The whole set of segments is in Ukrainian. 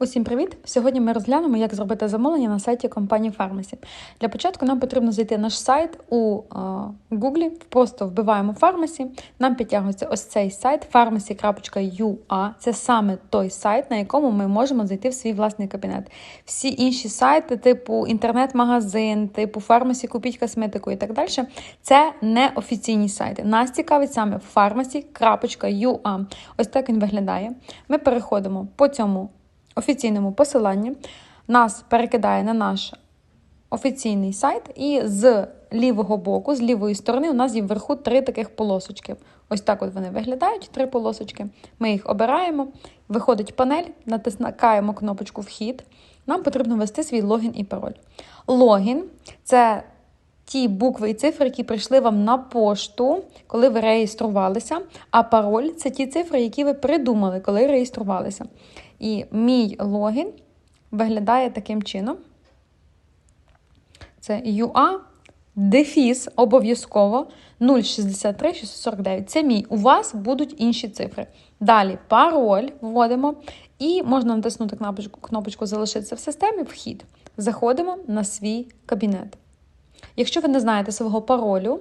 Усім привіт! Сьогодні ми розглянемо, як зробити замовлення на сайті компанії Pharmacy. Для початку нам потрібно зайти на наш сайт у е, Google, просто вбиваємо Pharmacy, нам підтягується ось цей сайт pharmacy.ua. Це саме той сайт, на якому ми можемо зайти в свій власний кабінет. Всі інші сайти, типу інтернет-магазин, типу Pharmacy, купіть косметику і так далі, це не офіційні сайти. Нас цікавить саме pharmacy.ua. Ось так він виглядає. Ми переходимо по цьому офіційному посиланні, нас перекидає на наш офіційний сайт, і з лівого боку, з лівої сторони, у нас є вверху три таких полосочки. Ось так от вони виглядають, три полосочки. Ми їх обираємо, виходить панель, натискаємо кнопочку Вхід. Нам потрібно ввести свій логін і пароль. Логін це ті букви і цифри, які прийшли вам на пошту, коли ви реєструвалися. А пароль це ті цифри, які ви придумали, коли реєструвалися. І мій логін виглядає таким чином. Це UA, дефіс обов'язково 063 649. Це мій. У вас будуть інші цифри. Далі пароль вводимо, і можна натиснути кнопочку, кнопочку Залишитися в системі вхід. Заходимо на свій кабінет. Якщо ви не знаєте свого паролю,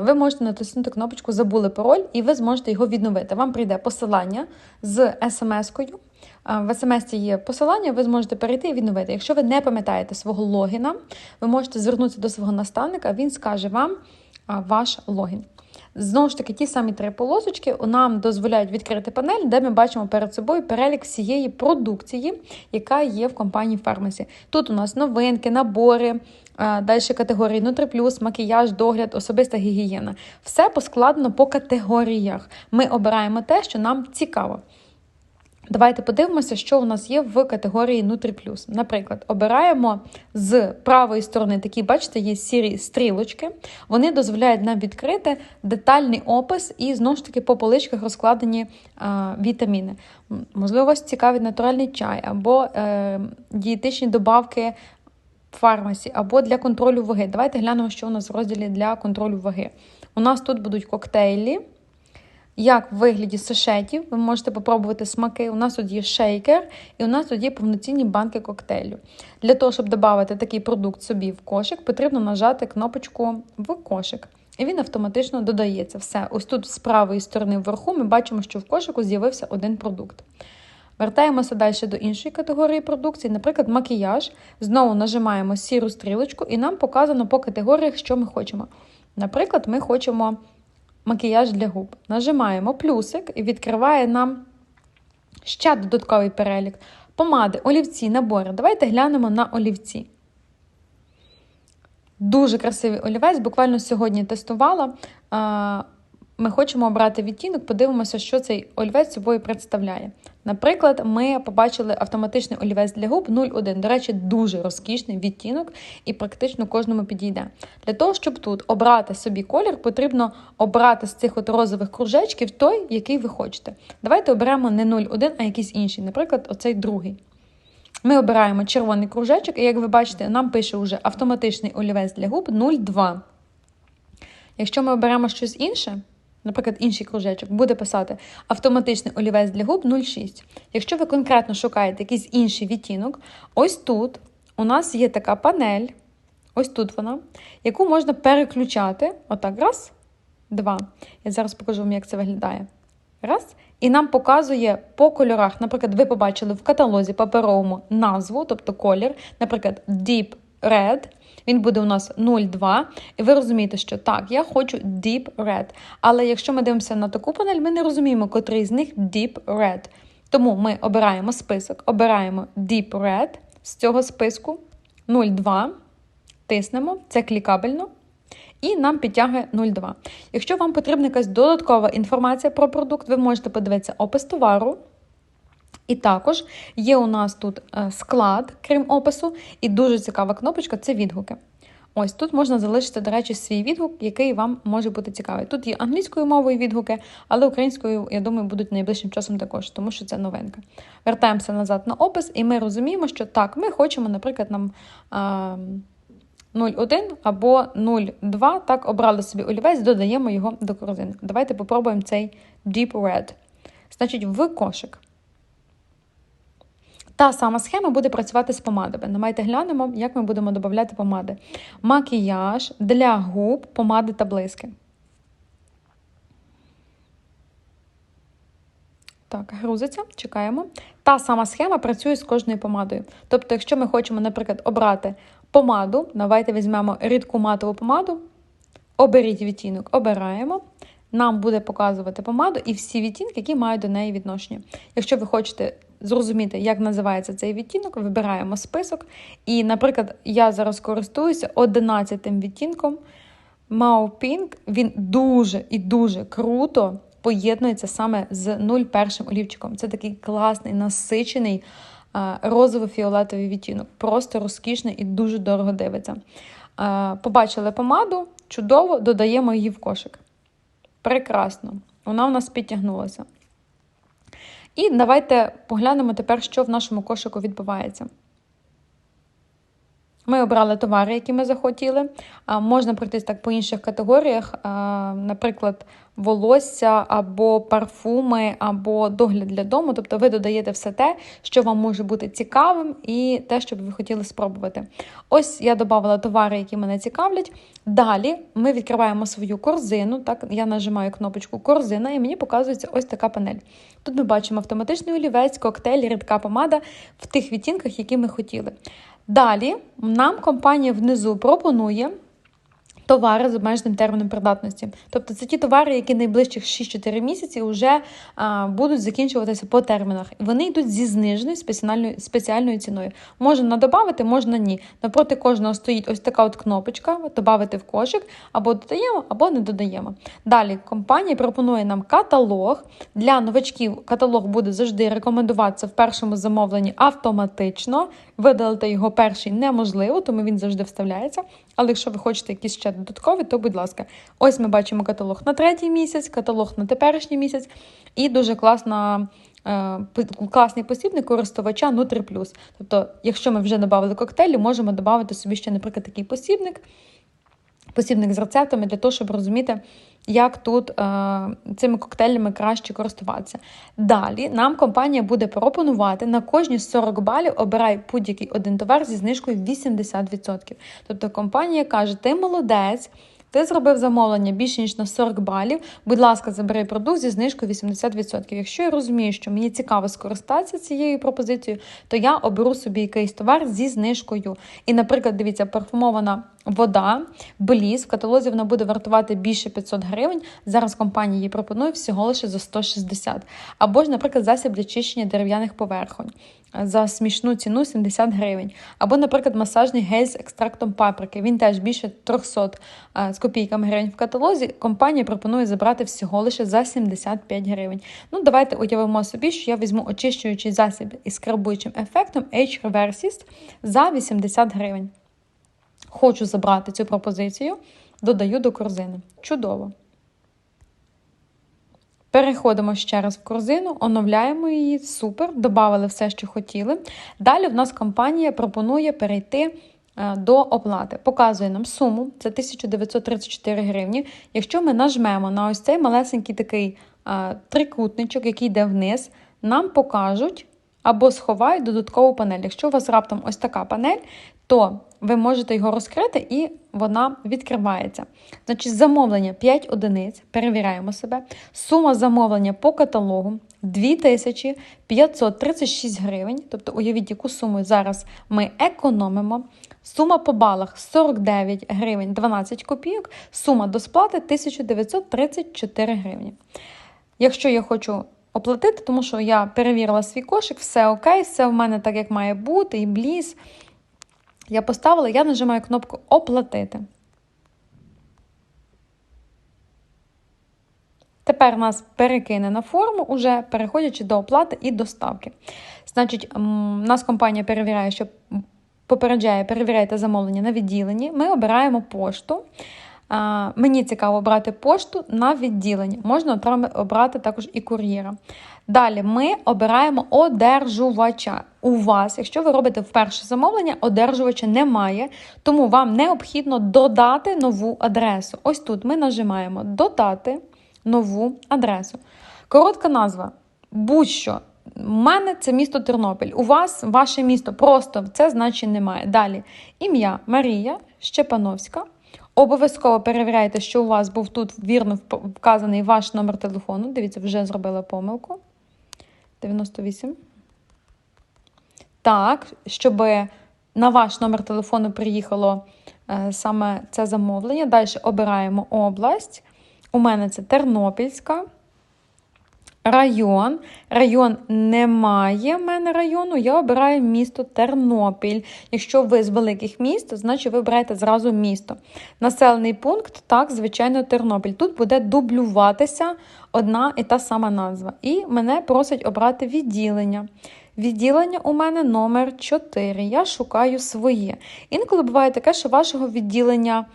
ви можете натиснути кнопочку Забули пароль, і ви зможете його відновити. Вам прийде посилання з смс-кою. В смс є посилання, ви зможете перейти і відновити. Якщо ви не пам'ятаєте свого логіна, ви можете звернутися до свого наставника, він скаже вам ваш логін. Знову ж таки, ті самі три полосочки нам дозволяють відкрити панель, де ми бачимо перед собою перелік всієї продукції, яка є в компанії Pharmacy. Тут у нас новинки, набори, далі категорії Нутриплюс, макіяж, догляд, особиста гігієна. Все поскладено по категоріях. Ми обираємо те, що нам цікаво. Давайте подивимося, що у нас є в категорії Нутрі Наприклад, обираємо з правої сторони такі, бачите, є сірі стрілочки. Вони дозволяють нам відкрити детальний опис і знову ж таки по поличках розкладені а, вітаміни. Можливо, вас цікавить натуральний чай або е, дієтичні добавки в фармасі, або для контролю ваги. Давайте глянемо, що у нас в розділі для контролю ваги. У нас тут будуть коктейлі. Як в вигляді сашетів, ви можете попробувати смаки. У нас тут є шейкер, і у нас тут є повноцінні банки коктейлю. Для того, щоб додати такий продукт собі в кошик, потрібно нажати кнопочку в кошик. І він автоматично додається. Все. Ось тут з правої сторони вверху ми бачимо, що в кошику з'явився один продукт. Вертаємося далі до іншої категорії продукції, наприклад, макіяж. Знову нажимаємо сіру стрілочку, і нам показано по категоріях, що ми хочемо. Наприклад, ми хочемо макіяж для губ. Нажимаємо плюсик і відкриває нам ще додатковий перелік. Помади, олівці, набори. Давайте глянемо на олівці. Дуже красивий олівець. Буквально сьогодні тестувала. Ми хочемо обрати відтінок, подивимося, що цей олівець собою представляє. Наприклад, ми побачили автоматичний олівець для губ 01. До речі, дуже розкішний відтінок і практично кожному підійде. Для того, щоб тут обрати собі колір, потрібно обрати з цих от розових кружечків той, який ви хочете. Давайте оберемо не 01, а якийсь інший, наприклад, оцей другий. Ми обираємо червоний кружечок, і як ви бачите, нам пише вже автоматичний олівець для губ 02. Якщо ми оберемо щось інше, наприклад, інший кружечок, буде писати автоматичний олівець для губ 0,6. Якщо ви конкретно шукаєте якийсь інший відтінок, ось тут у нас є така панель, ось тут вона, яку можна переключати. Отак, раз, два. Я зараз покажу вам, як це виглядає. Раз. І нам показує по кольорах, наприклад, ви побачили в каталозі паперовому назву, тобто колір, наприклад, Deep Red. Він буде у нас 0,2. І ви розумієте, що так, я хочу Deep Red. Але якщо ми дивимося на таку панель, ми не розуміємо, котрий з них Deep Red. Тому ми обираємо список, обираємо Deep Red з цього списку 0,2. Тиснемо, це клікабельно. І нам підтягує 0,2. Якщо вам потрібна якась додаткова інформація про продукт, ви можете подивитися опис товару. І також є у нас тут е, склад, крім опису, і дуже цікава кнопочка це відгуки. Ось тут можна залишити, до речі, свій відгук, який вам може бути цікавий. Тут є англійською мовою відгуки, але українською, я думаю, будуть найближчим часом також, тому що це новинка. Вертаємося назад на опис, і ми розуміємо, що так, ми хочемо, наприклад, нам. А, 0,1 або 0,2, так, обрали собі олівець, додаємо його до корзини. Давайте попробуємо цей Deep Red. Значить, в кошик. Та сама схема буде працювати з помадами. Давайте глянемо, як ми будемо додати помади. Макіяж для губ, помади та блиски. Так, грузиться, чекаємо. Та сама схема працює з кожною помадою. Тобто, якщо ми хочемо, наприклад, обрати помаду, давайте візьмемо рідку матову помаду, оберіть відтінок, обираємо. Нам буде показувати помаду і всі відтінки, які мають до неї відношення. Якщо ви хочете зрозуміти, як називається цей відтінок, вибираємо список. І, наприклад, я зараз користуюся 11 відтінком Mao Pink. Він дуже і дуже круто поєднується саме з 01 олівчиком. Це такий класний, насичений розово-фіолетовий відтінок. Просто розкішний і дуже дорого дивиться. Побачили помаду, чудово, додаємо її в кошик. Прекрасно. Вона у нас підтягнулася. І давайте поглянемо тепер, що в нашому кошику відбувається. Ми обрали товари, які ми захотіли. Можна пройтись так по інших категоріях, наприклад, волосся або парфуми, або догляд для дому. Тобто ви додаєте все те, що вам може бути цікавим, і те, що ви хотіли спробувати. Ось я додавала товари, які мене цікавлять. Далі ми відкриваємо свою корзину. Так, Я нажимаю кнопочку корзина, і мені показується ось така панель. Тут ми бачимо автоматичний олівець, коктейль, рідка помада в тих відтінках, які ми хотіли. Далі нам компанія внизу пропонує. Товари з обмеженим терміном придатності. Тобто це ті товари, які найближчих 6-4 місяці вже а, будуть закінчуватися по термінах. І вони йдуть зі зниженою спеціальною спеціальною ціною. Можна надобавити, можна ні. Напроти кожного стоїть ось така от кнопочка, додати в кошик, або додаємо, або не додаємо. Далі компанія пропонує нам каталог. Для новачків каталог буде завжди рекомендуватися в першому замовленні автоматично. Видалити його перший неможливо, тому він завжди вставляється. Але якщо ви хочете якісь ще додаткові, то будь ласка, ось ми бачимо каталог на третій місяць, каталог на теперішній місяць, і дуже класна. Е, класний посібник користувача Nutri+. Тобто, якщо ми вже додали коктейлі, можемо додати собі ще, наприклад, такий посібник, посібник з рецептами для того, щоб розуміти, як тут е, цими коктейлями краще користуватися. Далі нам компанія буде пропонувати на кожні 40 балів обирай будь-який один товар зі знижкою 80%. Тобто компанія каже, ти молодець. Ти зробив замовлення більше ніж на 40 балів. Будь ласка, забери продукт зі знижкою 80%. Якщо я розумію, що мені цікаво скористатися цією пропозицією, то я оберу собі якийсь товар зі знижкою. І, наприклад, дивіться, парфумована вода, бліз в каталозі вона буде вартувати більше 500 гривень. Зараз компанія її пропонує всього лише за 160. Або ж, наприклад, засіб для чищення дерев'яних поверхонь за смішну ціну 70 гривень. Або, наприклад, масажний гель з екстрактом паприки. Він теж більше 300 з копійками гривень в каталозі. Компанія пропонує забрати всього лише за 75 гривень. Ну, давайте уявимо собі, що я візьму очищуючий засіб із скрабуючим ефектом H-Reversist за 80 гривень. Хочу забрати цю пропозицію, додаю до корзини. Чудово! Переходимо ще раз в корзину, оновляємо її, супер, додали все, що хотіли. Далі в нас компанія пропонує перейти е, до оплати. Показує нам суму, це 1934 гривні. Якщо ми нажмемо на ось цей малесенький такий е, трикутничок, який йде вниз, нам покажуть або сховають додаткову панель. Якщо у вас раптом ось така панель, то ви можете його розкрити і вона відкривається. Значить, замовлення 5 одиниць, перевіряємо себе. Сума замовлення по каталогу 2536 гривень. Тобто, уявіть, яку суму зараз ми економимо. Сума по балах 49 гривень 12 копійок, сума до сплати 1934 гривні. Якщо я хочу оплатити, тому що я перевірила свій кошик, все окей, все в мене так, як має бути, і бліз. Я поставила, я нажимаю кнопку Оплатити. Тепер нас перекине на форму, уже переходячи до оплати і доставки. Значить, нас компанія перевіряє, що попереджає, перевіряйте замовлення на відділенні. Ми обираємо пошту. Мені цікаво обрати пошту на відділенні. Можна обрати також і кур'єра. Далі ми обираємо одержувача. У вас, якщо ви робите вперше замовлення, одержувача немає, тому вам необхідно додати нову адресу. Ось тут ми нажимаємо Додати нову адресу. Коротка назва. Будь-що У мене це місто Тернопіль. У вас ваше місто просто це значень немає. Далі ім'я Марія Щепановська. Обов'язково перевіряйте, що у вас був тут вірно вказаний ваш номер телефону. Дивіться, вже зробила помилку. 98. Так, щоб на ваш номер телефону приїхало е, саме це замовлення. Далі обираємо область. У мене це Тернопільська. Район. Район немає в мене району. Я обираю місто Тернопіль. Якщо ви з великих міст, значить ви обираєте зразу місто. Населений пункт, так, звичайно, Тернопіль. Тут буде дублюватися одна і та сама назва. І мене просять обрати відділення. Відділення у мене номер 4. Я шукаю своє. Інколи буває таке, що вашого відділення.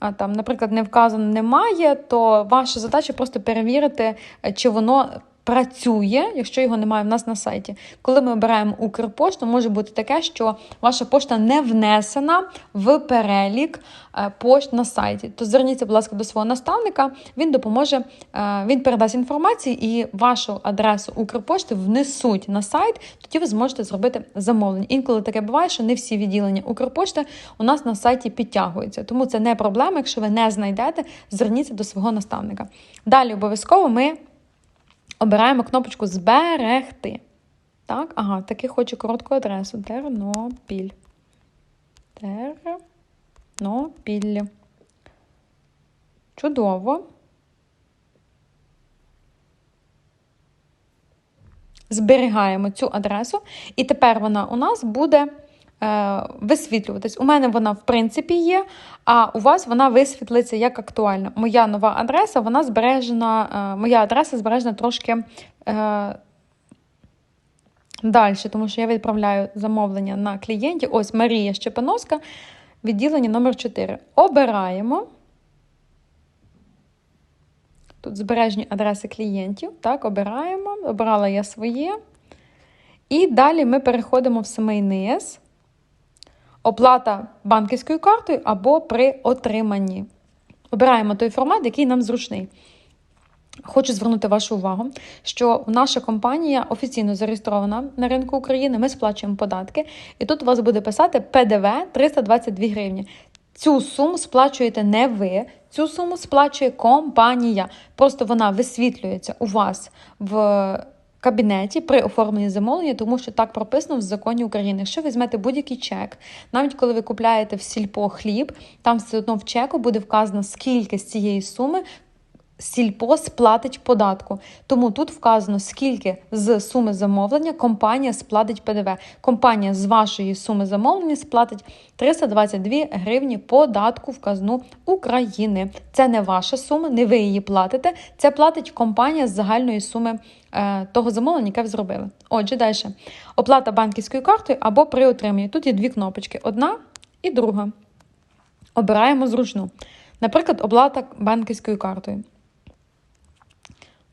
А там, наприклад, не вказано немає, то ваша задача просто перевірити, чи воно працює, якщо його немає в нас на сайті. Коли ми обираємо Укрпошту, може бути таке, що ваша пошта не внесена в перелік е, пошт на сайті. То зверніться, будь ласка, до свого наставника, він допоможе, е, він передасть інформацію і вашу адресу Укрпошти внесуть на сайт, тоді ви зможете зробити замовлення. Інколи таке буває, що не всі відділення Укрпошти у нас на сайті підтягуються. Тому це не проблема. Якщо ви не знайдете, зверніться до свого наставника. Далі обов'язково ми обираємо кнопочку Зберегти. Так, ага, таки хочу коротку адресу. Тернопіль. Тернопіль. Чудово. Зберігаємо цю адресу, і тепер вона у нас буде висвітлюватись. У мене вона, в принципі, є, а у вас вона висвітлиться як актуальна. Моя нова адреса, вона збережена, е, моя адреса збережена трошки. Е, Далі, тому що я відправляю замовлення на клієнтів. Ось Марія Щепановська, відділення номер 4. Обираємо. Тут збережені адреси клієнтів. Так, обираємо. Обрала я своє. І далі ми переходимо в самий низ. Оплата банківською картою або при отриманні. Обираємо той формат, який нам зручний. Хочу звернути вашу увагу, що наша компанія офіційно зареєстрована на ринку України. Ми сплачуємо податки, і тут у вас буде писати ПДВ 322 гривні. Цю суму сплачуєте не ви, цю суму сплачує компанія. Просто вона висвітлюється у вас в кабінеті при оформленні замовлення, тому що так прописано в законі України. Якщо візьмете будь-який чек, навіть коли ви купляєте в сільпо хліб, там все одно в чеку буде вказано, скільки з цієї суми Сільпо сплатить податку. Тому тут вказано, скільки з суми замовлення компанія сплатить ПДВ. Компанія з вашої суми замовлення сплатить 322 гривні податку в казну України. Це не ваша сума, не ви її платите. Це платить компанія з загальної суми е, того замовлення, яке ви зробили. Отже, далі. Оплата банківською картою або при отриманні. Тут є дві кнопочки: одна і друга. Обираємо зручну. Наприклад, оплата банківською картою.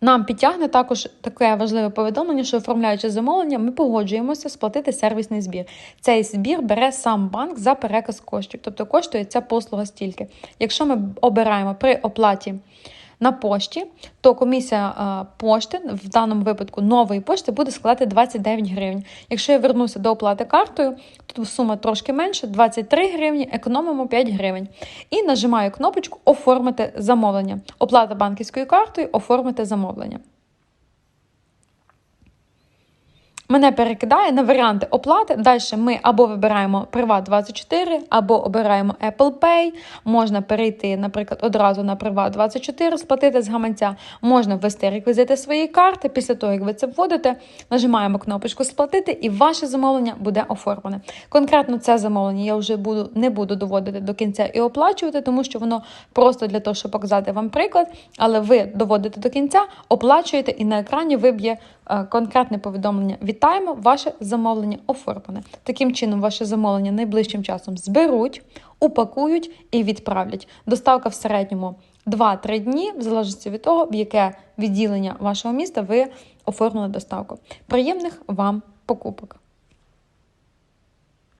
Нам підтягне також таке важливе повідомлення, що оформляючи замовлення, ми погоджуємося сплатити сервісний збір. Цей збір бере сам банк за переказ коштів, тобто коштує ця послуга стільки. Якщо ми обираємо при оплаті на пошті, то комісія е, пошти, в даному випадку нової пошти, буде складати 29 гривень. Якщо я вернуся до оплати картою, то сума трошки менше 23 гривні, економимо 5 гривень. І нажимаю кнопочку Оформити замовлення. Оплата банківською картою, оформити замовлення. Мене перекидає на варіанти оплати. Далі ми або вибираємо Privat24, або обираємо Apple Pay. Можна перейти, наприклад, одразу на Privat24, сплатити з гаманця. Можна ввести реквізити своєї карти. Після того, як ви це вводите, нажимаємо кнопочку Сплатити, і ваше замовлення буде оформлене. Конкретно це замовлення я вже буду, не буду доводити до кінця і оплачувати, тому що воно просто для того, щоб показати вам приклад. Але ви доводите до кінця, оплачуєте, і на екрані виб'є конкретне повідомлення. Вітаємо, ваше замовлення оформлене. Таким чином, ваше замовлення найближчим часом зберуть, упакують і відправлять. Доставка в середньому 2-3 дні, в залежності від того, в яке відділення вашого міста ви оформили доставку. Приємних вам покупок!